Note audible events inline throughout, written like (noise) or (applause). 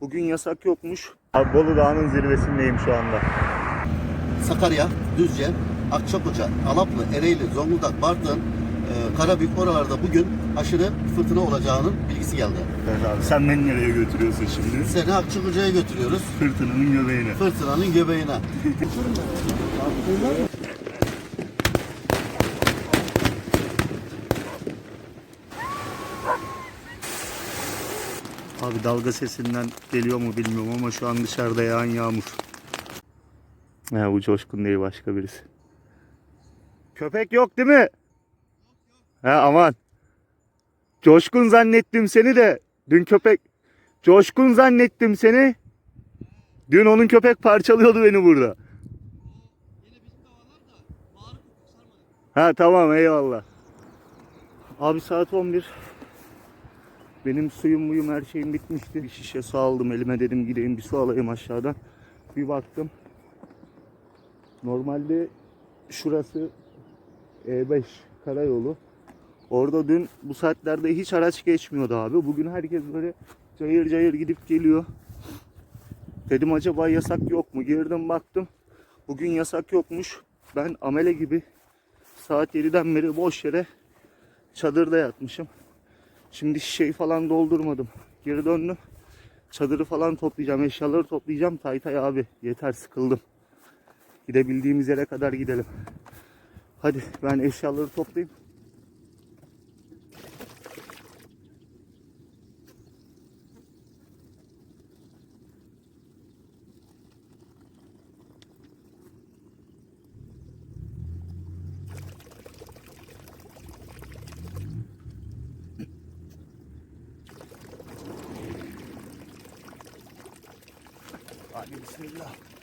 Bugün yasak yokmuş. Abi Bolu Dağı'nın zirvesindeyim şu anda. Sakarya, Düzce, Akçakoca, Alaplı, Ereğli, Zonguldak, Bartın, e, Karabük oralarda bugün aşırı fırtına olacağının bilgisi geldi. Evet abi sen beni nereye götürüyorsun şimdi? Seni Akçakoca'ya götürüyoruz. Fırtınanın göbeğine. Fırtınanın göbeğine. (laughs) Abi dalga sesinden geliyor mu bilmiyorum ama şu an dışarıda yağan yağmur. Ya bu Coşkun değil başka birisi. Köpek yok değil mi? He aman. Coşkun zannettim seni de. Dün köpek. Coşkun zannettim seni. Dün onun köpek parçalıyordu beni burada. Ha tamam eyvallah. Abi saat 11. Benim suyum muyum her şeyim bitmişti. Bir şişe su aldım elime dedim gideyim bir su alayım aşağıdan. Bir baktım. Normalde şurası E5 karayolu. Orada dün bu saatlerde hiç araç geçmiyordu abi. Bugün herkes böyle cayır cayır gidip geliyor. Dedim acaba yasak yok mu? Girdim baktım. Bugün yasak yokmuş. Ben amele gibi saat 7'den beri boş yere çadırda yatmışım. Şimdi şişeyi falan doldurmadım. Geri döndüm. Çadırı falan toplayacağım, eşyaları toplayacağım. Taytay abi yeter sıkıldım. Gidebildiğimiz yere kadar gidelim. Hadi ben eşyaları toplayayım. Bismillah.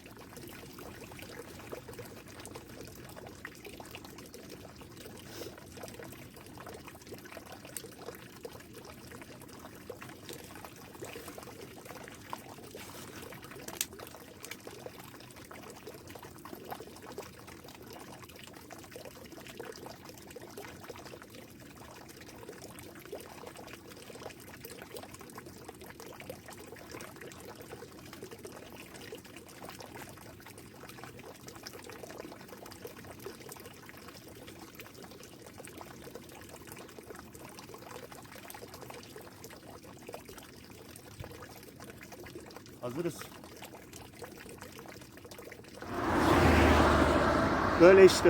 Hazırız. Böyle işte.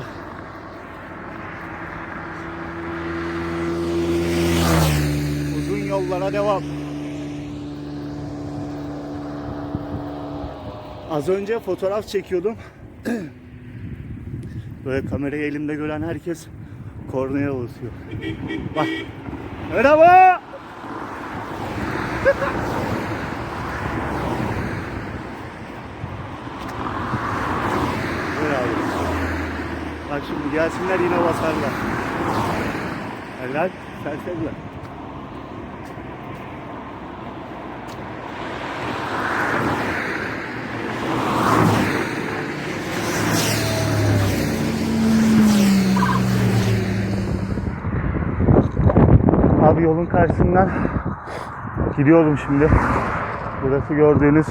Uzun yollara devam. Az önce fotoğraf çekiyordum. (clears throat) Böyle kamerayı elimde gören herkes kornaya basıyor. Bak. Merhaba. (laughs) Buyur abi. Bak şimdi gelsinler yine basarlar. Helal, serseriler. Abi yolun karşısından gidiyordum şimdi. Burası gördüğünüz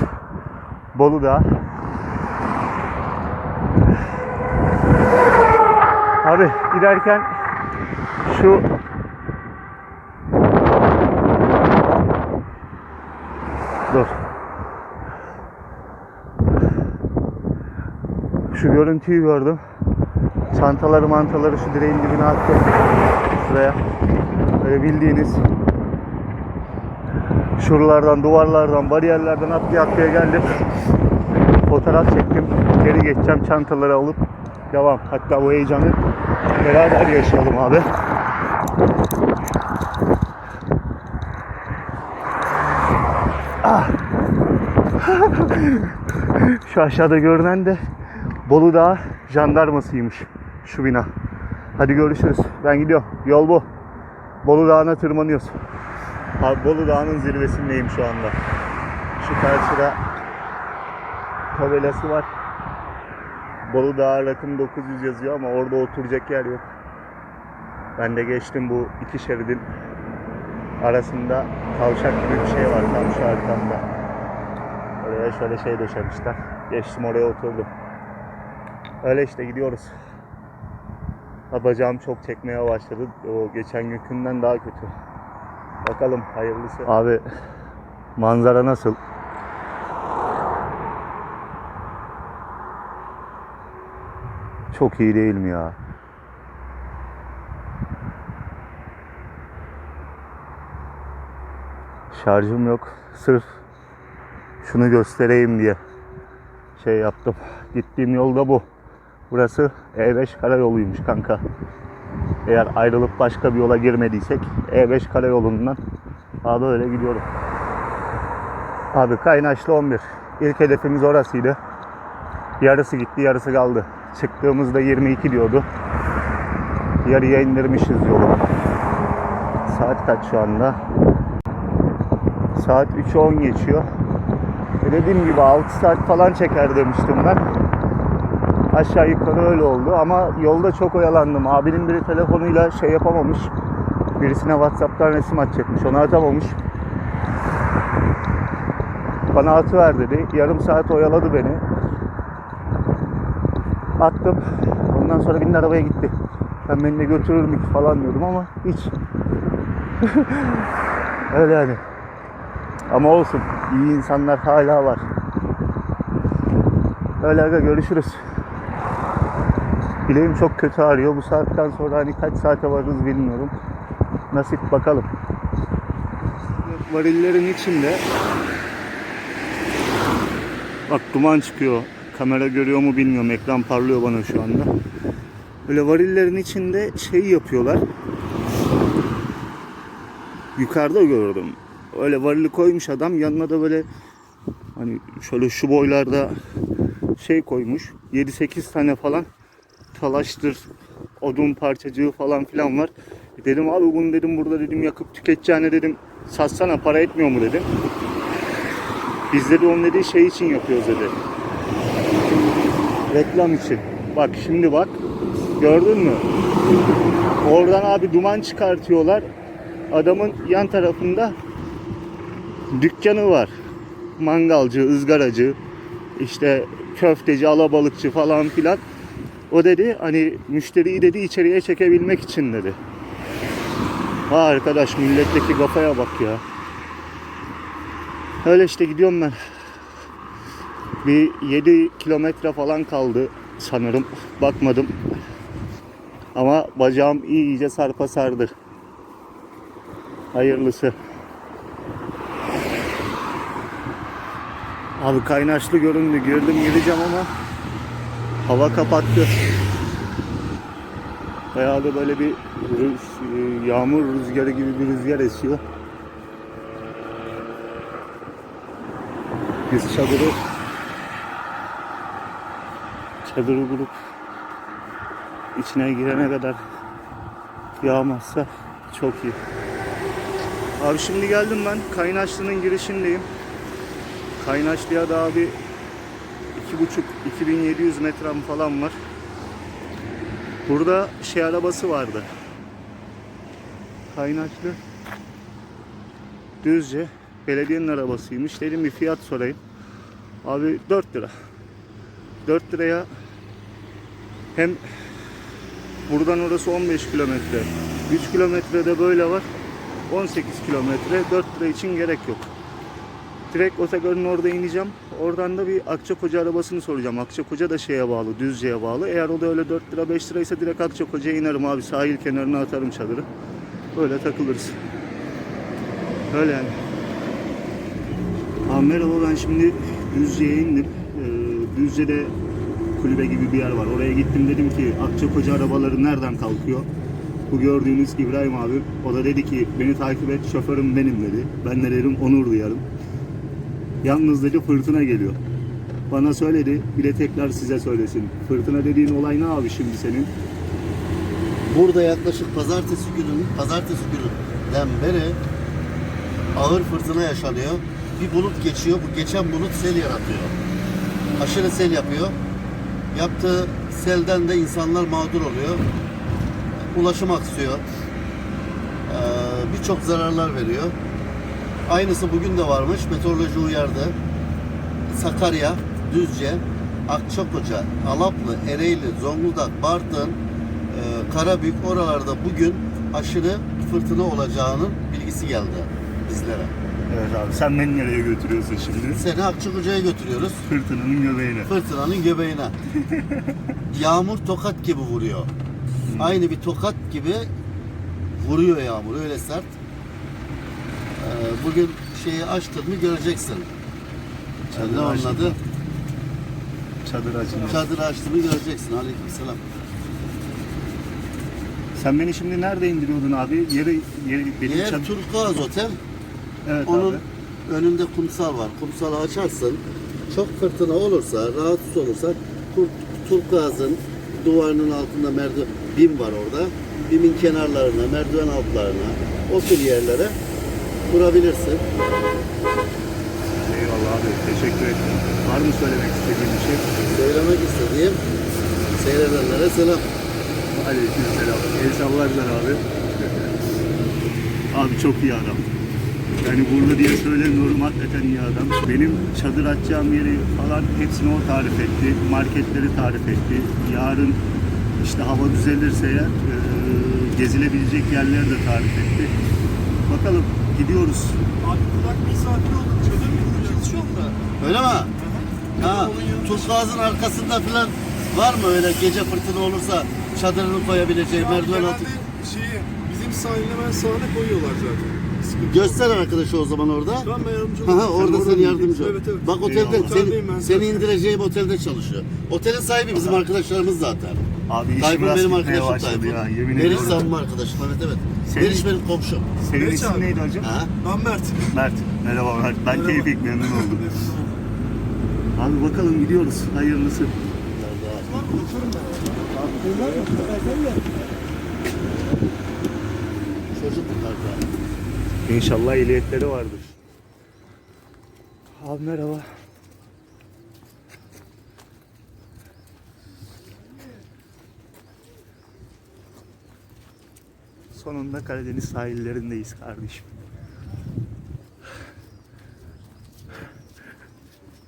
Bolu Dağı. Abi giderken şu Dur. Şu görüntüyü gördüm. Çantaları mantaları şu direğin dibine attı. Şuraya. Böyle bildiğiniz şuralardan, duvarlardan, bariyerlerden atlaya atlaya geldim. Fotoğraf çektim. Geri geçeceğim çantaları alıp devam. Hatta bu heyecanı beraber yaşayalım abi. Ah. (laughs) Şu aşağıda görünen de Bolu Dağı jandarmasıymış şu bina. Hadi görüşürüz. Ben gidiyorum. Yol bu. Bolu Dağı'na tırmanıyoruz. Abi Bolu Dağı'nın zirvesindeyim şu anda. Şu karşıda tabelası var. Bolu Dağı rakım 900 yazıyor ama orada oturacak yer yok. Ben de geçtim bu iki şeridin arasında kavşak gibi bir şey var tam şu arkamda. Oraya şöyle şey döşemişler. Geçtim oraya oturdum. Öyle işte gidiyoruz. Ha, çok çekmeye başladı. O geçen günkünden daha kötü. Bakalım hayırlısı. Abi manzara nasıl? Çok iyi değil mi ya? Şarjım yok. Sırf şunu göstereyim diye şey yaptım. Gittiğim yolda bu. Burası E5 karayoluymuş kanka. Eğer ayrılıp başka bir yola girmediysek E5 karayolundan abi öyle gidiyorum. Abi Kaynaşlı 11. İlk hedefimiz orasıydı. Yarısı gitti, yarısı kaldı. Çıktığımızda 22 diyordu. Yarıya indirmişiz yolu. Saat kaç şu anda? Saat 3'ü 10 geçiyor. E dediğim gibi 6 saat falan çeker demiştim ben. Aşağı yukarı öyle oldu ama yolda çok oyalandım. Abinin biri telefonuyla şey yapamamış. Birisine Whatsapp'tan resim atacakmış. Onu atamamış. Bana atıver dedi. Yarım saat oyaladı beni. Attım. Ondan sonra bindi arabaya gitti. Ben beni de götürür mü falan diyordum ama hiç. (laughs) öyle yani. Ama olsun. iyi insanlar hala var. Öyle aga görüşürüz. Bileğim çok kötü ağrıyor. Bu saatten sonra hani kaç saate varırız bilmiyorum. Nasip bakalım. Varillerin içinde Bak duman çıkıyor. Kamera görüyor mu bilmiyorum. Ekran parlıyor bana şu anda. Böyle varillerin içinde şey yapıyorlar. Yukarıda gördüm. Öyle varili koymuş adam. Yanına da böyle hani şöyle şu boylarda şey koymuş. 7-8 tane falan talaştır, odun parçacığı falan filan var. Dedim abi bunu dedim burada dedim yakıp tüketeceğine dedim satsana para etmiyor mu dedim. Biz dedi onun dediği şey için yapıyoruz dedi. Reklam için. Bak şimdi bak. Gördün mü? Oradan abi duman çıkartıyorlar. Adamın yan tarafında dükkanı var. Mangalcı, ızgaracı, işte köfteci, alabalıkçı falan filan. O dedi hani müşteriyi dedi içeriye çekebilmek için dedi. Ha arkadaş milletteki kafaya bak ya. Öyle işte gidiyorum ben. Bir 7 kilometre falan kaldı sanırım. Bakmadım. Ama bacağım iyice sarpa sardı. Hayırlısı. Abi kaynaşlı göründü. Girdim gireceğim ama hava kapattı. Bayağı da böyle bir rüz- yağmur rüzgarı gibi bir rüzgar esiyor. Biz çadırı çadırı kurup içine girene kadar yağmazsa çok iyi. Abi şimdi geldim ben Kaynaşlı'nın girişindeyim. Kaynaşlı'ya daha bir iki buçuk 2700 metrem falan var. Burada şey arabası vardı. Kaynaşlı Düzce belediyenin arabasıymış. Dedim bir fiyat sorayım. Abi 4 lira. 4 liraya hem buradan orası 15 kilometre. 3 kilometrede böyle var. 18 kilometre. 4 lira için gerek yok. Direkt otogarın orada ineceğim. Oradan da bir Akçakoca arabasını soracağım. Akçakoca da şeye bağlı, Düzce'ye bağlı. Eğer o da öyle 4 lira 5 liraysa direkt Akçakoca'ya inerim abi. Sahil kenarına atarım çadırı. Böyle takılırız. Öyle yani. Abi merhaba ben şimdi Düzce'ye indim. Ee, Düzce'de kulübe gibi bir yer var. Oraya gittim dedim ki Akçakoca arabaları nereden kalkıyor? Bu gördüğünüz İbrahim abi. O da dedi ki beni takip et şoförüm benim dedi. Ben de dedim onur duyarım. Yalnız dedi fırtına geliyor. Bana söyledi bir de tekrar size söylesin. Fırtına dediğin olay ne abi şimdi senin? Burada yaklaşık pazartesi günün pazartesi gününden beri ağır fırtına yaşanıyor. Bir bulut geçiyor. Bu geçen bulut sel yaratıyor. Aşırı sel yapıyor. Yaptığı selden de insanlar mağdur oluyor. Ulaşım aksıyor. Ee, Birçok zararlar veriyor. Aynısı bugün de varmış. Meteoroloji uyardı. Sakarya, Düzce, Akçakoca, Alaplı, Ereğli, Zonguldak, Bartın, e, Karabük oralarda bugün aşırı fırtına olacağının bilgisi geldi bizlere. Evet abi sen beni nereye götürüyorsun şimdi? Seni Akçakoca'ya götürüyoruz. Fırtınanın göbeğine. Fırtınanın göbeğine. (laughs) Yağmur tokat gibi vuruyor. Aynı bir tokat gibi vuruyor yağmur öyle sert. Ee, bugün şeyi açtın mı göreceksin. Çadır ne anladı? Çadır açılmış. Çadırı açtın mı göreceksin. Aleykümselam. Sen beni şimdi nerede indiriyordun abi? Yeri, yeri benim Yer çadır. Turkuaz Otel. Evet Onun abi. önünde kumsal var. Kumsalı açarsın. Çok fırtına olursa, rahatsız olursa Tur- Turkuaz'ın duvarının altında merdiven, bim var orada. Bimin kenarlarına, merdiven altlarına, o tür yerlere kurabilirsin. Eyvallah abi. Teşekkür ederim. Var mı söylemek istediğin bir şey? Söylemek istediğim seyredenlere selam. Aleyküm selam. El sallarlar abi. (laughs) abi çok iyi adam. Yani burada diye söylemiyorum hakikaten iyi adam. Benim çadır açacağım yeri falan hepsini o tarif etti. Marketleri tarif etti. Yarın işte hava düzelirse eğer e, gezilebilecek yerleri de tarif etti. Bakalım gidiyoruz. Abi kulak misafir olduk. Çadır mı kuracağız şu anda? Öyle mi? Ha, Turkuaz'ın arkasında falan var mı öyle gece fırtına olursa çadırını koyabileceği Ya merdiven altı? genelde şeyi bizim sahilin hemen sağına koyuyorlar zaten. Sıkıntı. Göster arkadaşı o zaman orada. Ben ben yardımcı Aha, olayım. orada Sen yardımcı ol. Evet evet. Bak otelde Eyvallah. Oteldeyim ben seni, seni indireceğim otelde çalışıyor. Otelin sahibi bizim arkadaşlarımız zaten. Abi işim Tayfun rast benim gitmeye arkadaşım başladı Tayfun. ya. Yemin Meriç ediyorum. Samimi arkadaşım evet evet. Senin- Meriç benim komşum. Senin Geç isim abi. neydi hacım? Ha? Ben Mert. Mert. Merhaba Mert. Ben Merhaba. Tevfik memnun oldum. (laughs) Abi bakalım gidiyoruz. Hayırlısı. Çocuk bunlar da. İnşallah ehliyetleri vardır. Abi merhaba. Sonunda Karadeniz sahillerindeyiz kardeşim.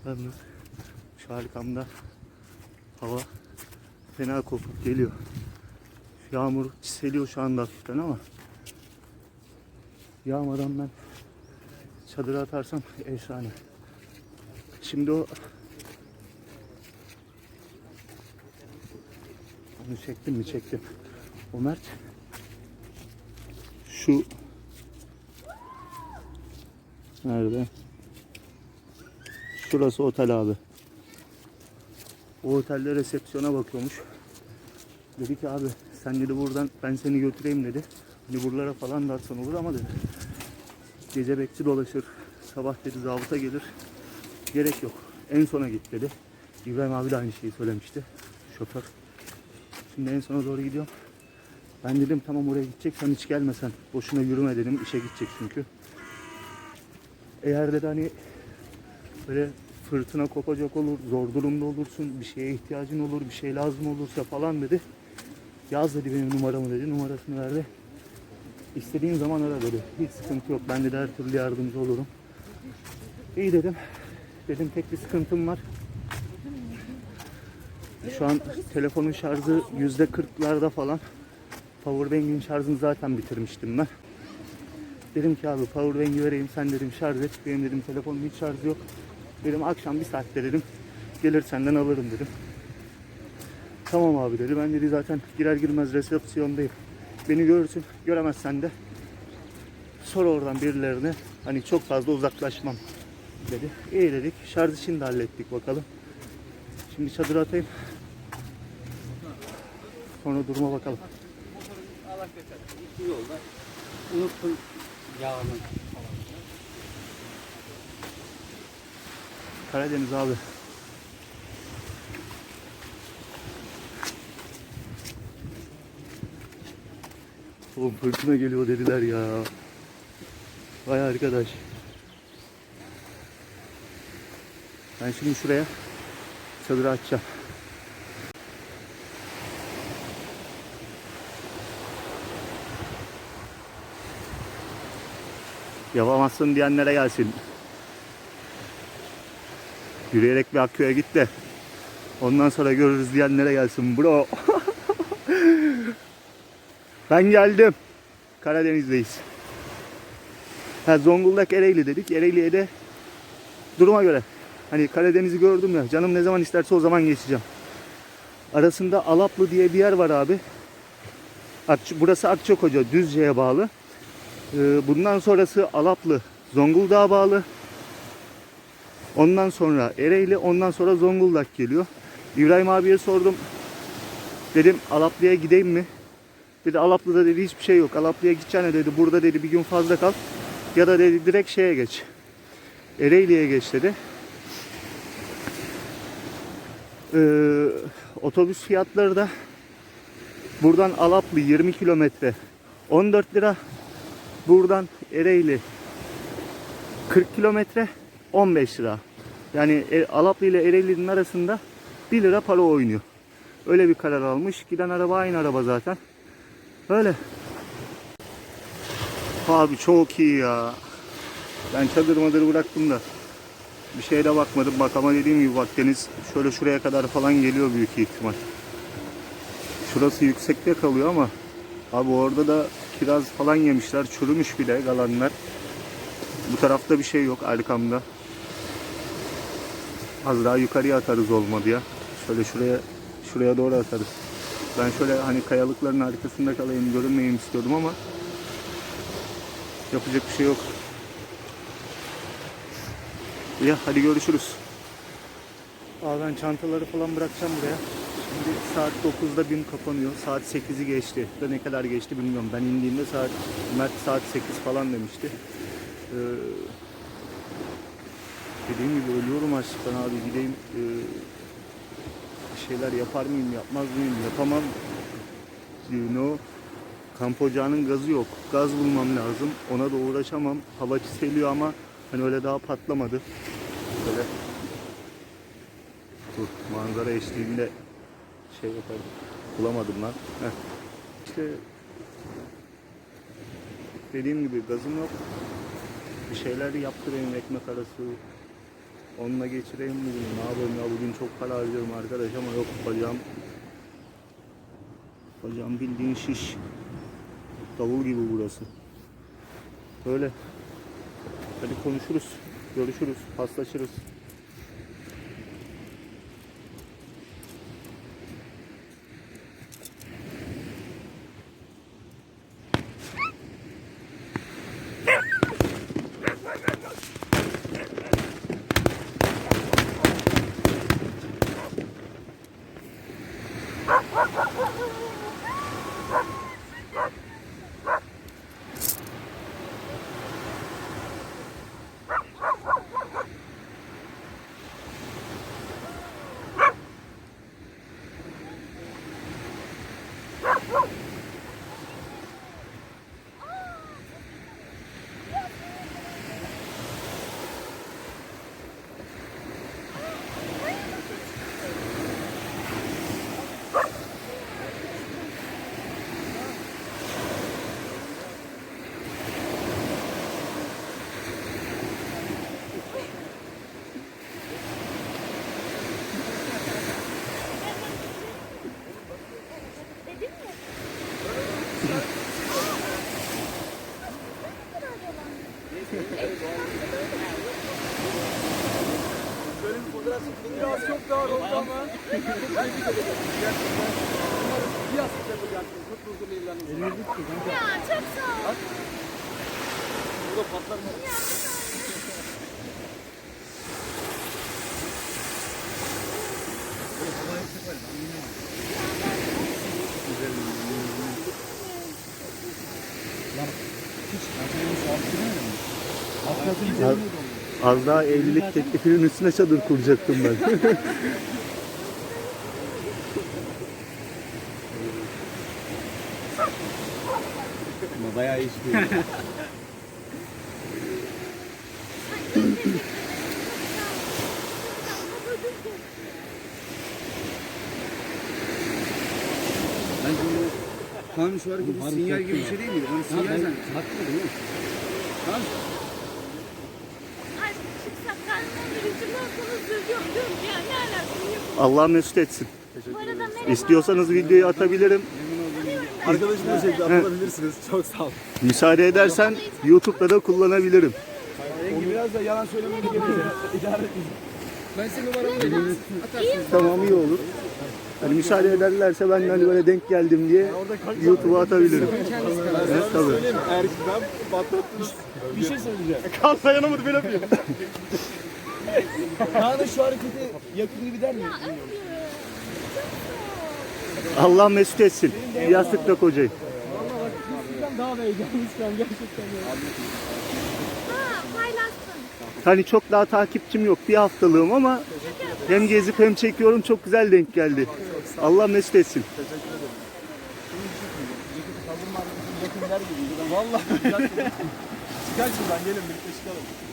Yalnız şu arkamda hava fena kopup geliyor. Yağmur çiseliyor şu anda hafiften ama yağmadan ben çadıra atarsam efsane. Şimdi o onu çektim mi çektim. O Mert şu nerede? Şurası otel abi. O otelde resepsiyona bakıyormuş. Dedi ki abi sen dedi buradan ben seni götüreyim dedi. Buralara falan da atsan olur ama dedi. Gece bekçi dolaşır. Sabah dedi zabıta gelir. Gerek yok. En sona git dedi. İbrahim abi de aynı şeyi söylemişti. Şoför. Şimdi en sona doğru gidiyorum. Ben dedim tamam oraya gideceksen hiç gelmesen. Boşuna yürüme dedim. İşe gidecek çünkü. Eğer dedi hani böyle fırtına kopacak olur, zor durumda olursun, bir şeye ihtiyacın olur, bir şey lazım olursa falan dedi. Yaz dedi benim numaramı dedi. Numarasını verdi. İstediğin zaman ara dedi. Hiç sıkıntı yok. Ben de her türlü yardımcı olurum. İyi dedim. Dedim tek bir sıkıntım var. Şu an telefonun şarjı yüzde kırklarda falan. Powerbank'in şarjını zaten bitirmiştim ben. Dedim ki abi powerbank'i vereyim sen dedim şarj et. Benim dedim telefonum hiç şarjı yok. Dedim akşam bir saatte dedim. Gelir senden alırım dedim. Tamam abi dedi. Ben dedi zaten girer girmez resepsiyondayım. Beni görürsün. Göremezsen de sor oradan birilerine. Hani çok fazla uzaklaşmam dedi. İyi dedik. Şarjı şimdi hallettik bakalım. Şimdi çadır atayım. Sonra duruma bakalım. Unuttum yağını. Karadeniz abi. Oğlum fırtına geliyor dediler ya. Vay arkadaş. Ben şimdi şuraya çadırı açacağım. Yapamazsın diyenlere gelsin. Yürüyerek bir Akköy'e git de ondan sonra görürüz diyenlere gelsin bro. (laughs) ben geldim. Karadeniz'deyiz. Ha, Zonguldak Ereğli dedik. Ereğli'ye de duruma göre. Hani Karadeniz'i gördüm ya. Canım ne zaman isterse o zaman geçeceğim. Arasında Alaplı diye bir yer var abi. Burası Akçakoca, Düzce'ye bağlı. Ee, Bundan sonrası Alaplı, Zonguldak'a bağlı. Ondan sonra Ereğli, ondan sonra Zonguldak geliyor. İbrahim abiye sordum. Dedim Alaplı'ya gideyim mi? Dedi Alaplı'da dedi hiçbir şey yok. Alaplı'ya gideceğine dedi burada dedi bir gün fazla kal. Ya da dedi direkt şeye geç. Ereğli'ye geç dedi. Ee, otobüs fiyatları da buradan Alaplı 20 kilometre 14 lira. Buradan Ereğli 40 kilometre 15 lira. Yani E- Alaplı ile Ereğli'nin arasında 1 lira para oynuyor. Öyle bir karar almış. Giden araba aynı araba zaten. Öyle. Abi çok iyi ya. Ben çadır madır bıraktım da bir şeye de bakmadım. Bak ama dediğim gibi bak deniz şöyle şuraya kadar falan geliyor büyük ihtimal. Şurası yüksekte kalıyor ama abi orada da kiraz falan yemişler. Çürümüş bile galanlar. Bu tarafta bir şey yok arkamda. Az daha yukarıya atarız olmadı ya. Şöyle şuraya şuraya doğru atarız. Ben şöyle hani kayalıkların arkasında kalayım görünmeyeyim istiyordum ama yapacak bir şey yok. Ya hadi görüşürüz. Aa ben çantaları falan bırakacağım buraya. Şimdi saat 9'da BİM kapanıyor. Saat 8'i geçti. Da ne kadar geçti bilmiyorum. Ben indiğimde saat Mert saat 8 falan demişti. Ee, dediğim gibi ölüyorum açlıktan abi. Gideyim ee, bir şeyler yapar mıyım yapmaz mıyım yapamam. You know. Kamp ocağının gazı yok. Gaz bulmam lazım. Ona da uğraşamam. Hava çiseliyor ama hani öyle daha patlamadı. Böyle Dur manzara eşliğinde şey yaparım. Bulamadım lan. Heh. İşte dediğim gibi gazım yok. Bir şeyler yaptırayım ekmek arası. Onunla geçireyim bugün. Ne yapayım ya bugün çok para harcıyorum arkadaş ama yok bacağım. Bacağım bildiğin şiş. Davul gibi burası. Böyle. Hadi konuşuruz. Görüşürüz. Paslaşırız. Az daha evlilik teklifinin üstüne çadır kuracaktım ben. Ama bayağı iş Ben şimdi kan şu hareket sinyal gibi bir şey değil mi? Onu sinyal sen. Haklı değil mi? Kan Ay çıksak karnına bir ucundan sonra sürüyor. Diyorum ki ya ne alakası yok. Allah mesut etsin. İstiyorsanız videoyu atabilirim. Arkadaşım da sevdi atılabilirsiniz. Çok sağ ol. Müsaade edersen YouTube'da da kullanabilirim. Biraz da yalan söylemeye gerekiyor. İdare. Ben senin numaramı veririm. Atarsın. Tamam iyi olur. Hani müsaade ederlerse ben de hani böyle denk geldim diye YouTube'a atabilirim. Evet, tabii. Ki ben patlattım. Bir şey söyleyeceğim. Kan dayanamadı böyle yapıyor. (laughs) Kaan'ın şu hareketi yakın gibi der mi? Allah mesut etsin. Yastıkla kocayı. Daha da heyecanlıyız şu an gerçekten. Ha paylaşsın. Hani çok daha takipçim yok. Bir haftalığım ama hem gezip hem çekiyorum. Çok güzel denk geldi. Allah mesut etsin. Vallahi (laughs) Gel şuradan gelin birlikte çıkalım.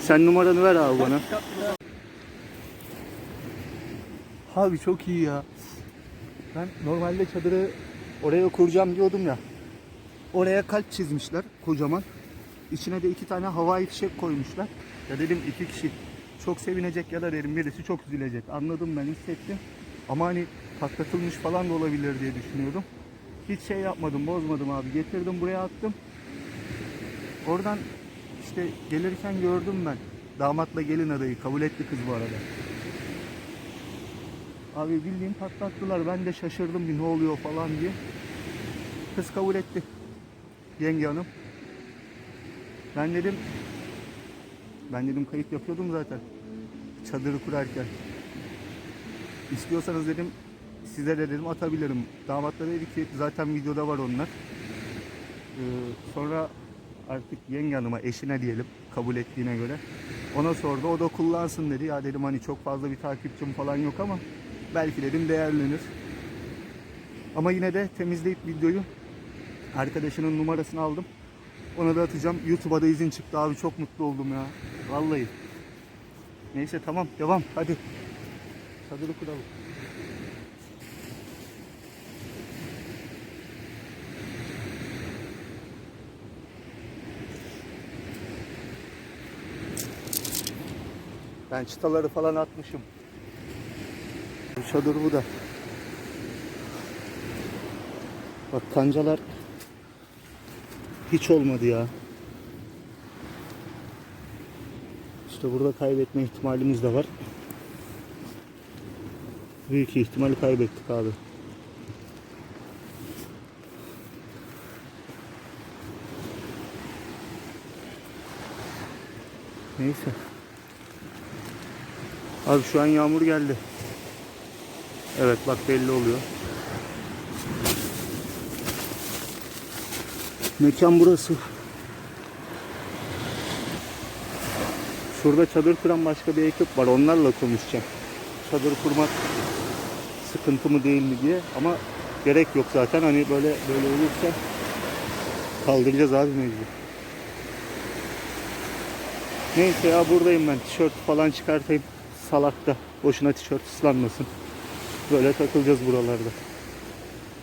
Sen numaranı ver abi bana. Abi çok iyi ya. Ben normalde çadırı oraya kuracağım diyordum ya. Oraya kalp çizmişler kocaman. İçine de iki tane havai fişek koymuşlar. Ya dedim iki kişi çok sevinecek ya da dedim birisi çok üzülecek. Anladım ben hissettim. Ama hani patlatılmış falan da olabilir diye düşünüyordum. Hiç şey yapmadım, bozmadım abi. Getirdim buraya attım. Oradan işte gelirken gördüm ben. Damatla gelin adayı kabul etti kız bu arada. Abi bildiğin patlattılar. Ben de şaşırdım bir ne oluyor falan diye. Kız kabul etti. Yenge hanım. Ben dedim ben dedim kayıt yapıyordum zaten. Çadırı kurarken. İstiyorsanız dedim size de dedim atabilirim. Damatla dedi ki zaten videoda var onlar. Ee, sonra artık yenge hanıma eşine diyelim kabul ettiğine göre. Ona sordu o da kullansın dedi. Ya dedim hani çok fazla bir takipçim falan yok ama belki dedim değerlenir. Ama yine de temizleyip videoyu arkadaşının numarasını aldım. Ona da atacağım. YouTube'a da izin çıktı abi çok mutlu oldum ya. Vallahi. Neyse tamam devam hadi. Çadırı kuralım. Ben çıtaları falan atmışım. Çadır bu da. Bak kancalar hiç olmadı ya. İşte burada kaybetme ihtimalimiz de var. Büyük ihtimal kaybettik abi. Neyse. Abi şu an yağmur geldi. Evet bak belli oluyor. Mekan burası. Şurada çadır kuran başka bir ekip var. Onlarla konuşacağım. Çadır kurmak sıkıntı mı değil mi diye. Ama gerek yok zaten. Hani böyle böyle olursa kaldıracağız abi mecbur. Neyse ya buradayım ben. Tişört falan çıkartayım. Salakta. Boşuna tişört ıslanmasın. Böyle takılacağız buralarda.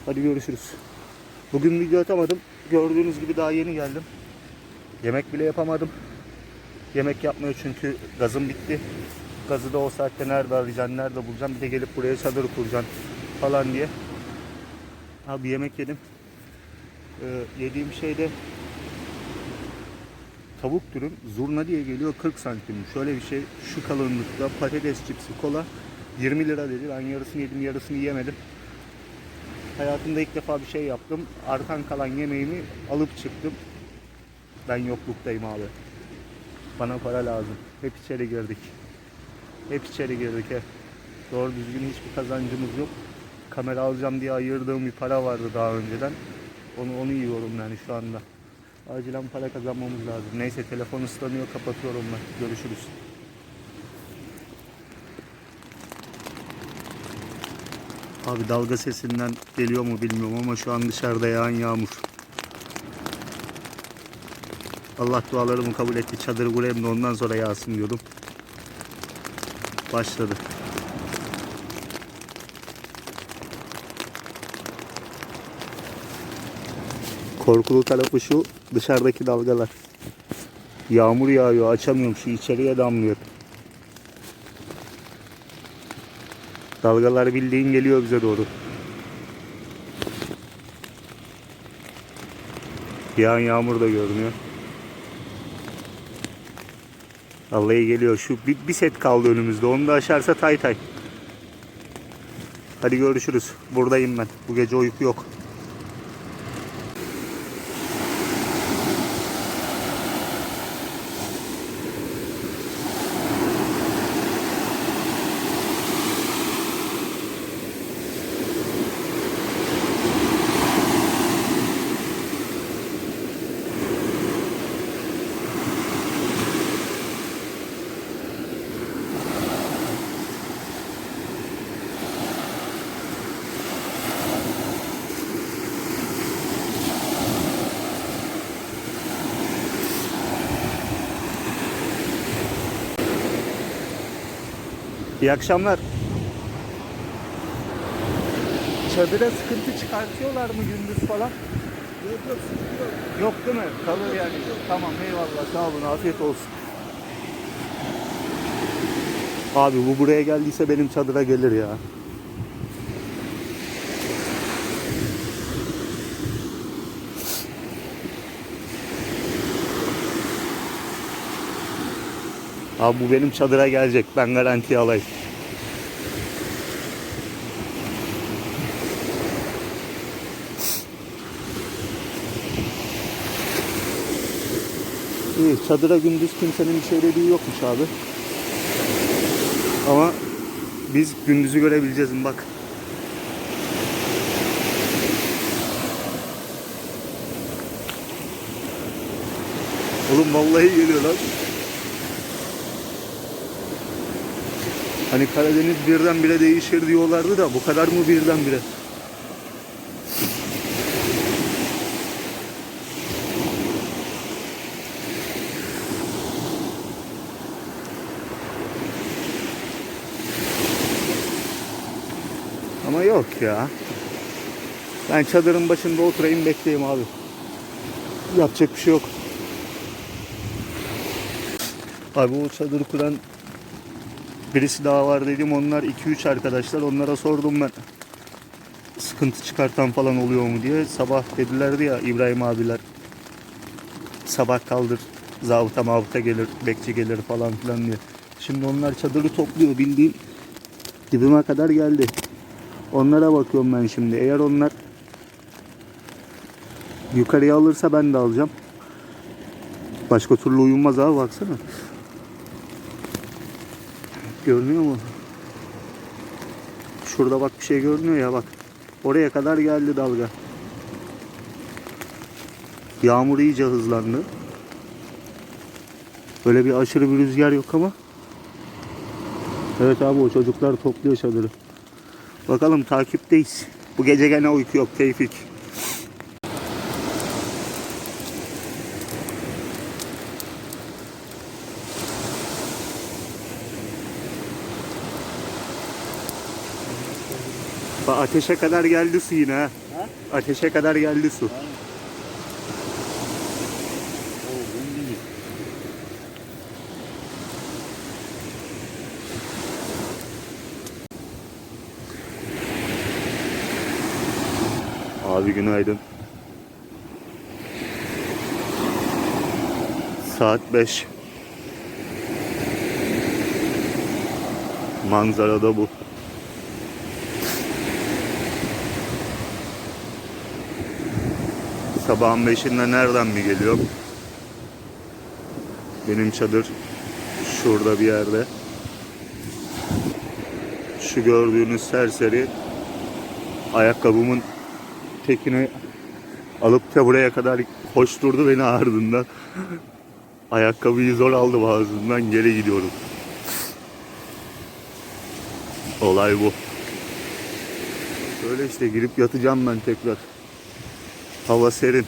Hadi görüşürüz. Bugün video atamadım. Gördüğünüz gibi daha yeni geldim. Yemek bile yapamadım. Yemek yapmıyor çünkü gazım bitti. Gazı da o saatte nerede arayacaksın, nerede bulacaksın. Bir de gelip buraya çadır kuracaksın falan diye. Abi yemek yedim. Ee, yediğim şeyde tavuk dürüm zurna diye geliyor 40 santim. Şöyle bir şey şu kalınlıkta patates cipsi kola 20 lira dedi. Ben yarısını yedim yarısını yemedim. Hayatımda ilk defa bir şey yaptım. Artan kalan yemeğimi alıp çıktım. Ben yokluktayım abi. Bana para lazım. Hep içeri girdik. Hep içeri girdik hep. Doğru düzgün hiçbir kazancımız yok. Kamera alacağım diye ayırdığım bir para vardı daha önceden. Onu onu yiyorum yani şu anda. Acilen para kazanmamız lazım. Neyse telefon ıslanıyor kapatıyorum ben. Görüşürüz. Abi dalga sesinden geliyor mu bilmiyorum ama şu an dışarıda yağan yağmur. Allah dualarımı kabul etti. Çadırı kurayım da ondan sonra yağsın diyordum. Başladı. Korkulu tarafı şu dışarıdaki dalgalar. Yağmur yağıyor açamıyorum şu içeriye damlıyor. Dalgalar bildiğin geliyor bize doğru. Yağan yağmur da görünüyor. Vallahi geliyor. Şu bir, bir set kaldı önümüzde. Onu da aşarsa tay tay. Hadi görüşürüz. Buradayım ben. Bu gece uyku yok. İyi akşamlar. Çadıra sıkıntı çıkartıyorlar mı gündüz falan? Yok yok yok. Yok değil mi? Kalır yani. Tamam eyvallah sağ olun afiyet olsun. Abi bu buraya geldiyse benim çadıra gelir ya. Abi bu benim çadıra gelecek. Ben garanti alayım. İyi, çadıra gündüz kimsenin bir şey dediği yokmuş abi. Ama biz gündüzü görebileceğiz mi bak. Oğlum vallahi geliyor lan. Hani Karadeniz birdenbire değişir diyorlardı da bu kadar mı birdenbire? Ama yok ya. Ben çadırın başında oturayım bekleyeyim abi. Yapacak bir şey yok. Abi o çadırı kuran birisi daha var dedim. Onlar 2-3 arkadaşlar. Onlara sordum ben. Sıkıntı çıkartan falan oluyor mu diye. Sabah dedilerdi ya İbrahim abiler. Sabah kaldır. Zabıta mavta gelir, bekçi gelir falan filan diye. Şimdi onlar çadırı topluyor bildiğin dibime kadar geldi. Onlara bakıyorum ben şimdi. Eğer onlar yukarıya alırsa ben de alacağım. Başka türlü uyumaz abi baksana. Görünüyor mu? Şurada bak bir şey görünüyor ya bak. Oraya kadar geldi dalga. Yağmur iyice hızlandı. Böyle bir aşırı bir rüzgar yok ama. Evet abi o çocuklar topluyor çadırı. Bakalım takipteyiz. Bu gece gene uyku yok Tevfik. Ateşe kadar geldi su yine ha. Ateşe kadar geldi su. Abi günaydın. Saat 5. Manzara da bu. Sabahın beşinde nereden mi geliyor? Benim çadır şurada bir yerde. Şu gördüğünüz serseri ayakkabımın tekini alıp da buraya kadar koşturdu beni ardından. Ayakkabıyı zor aldım ağzından geri gidiyorum. Olay bu. Böyle işte girip yatacağım ben tekrar. Hava serin.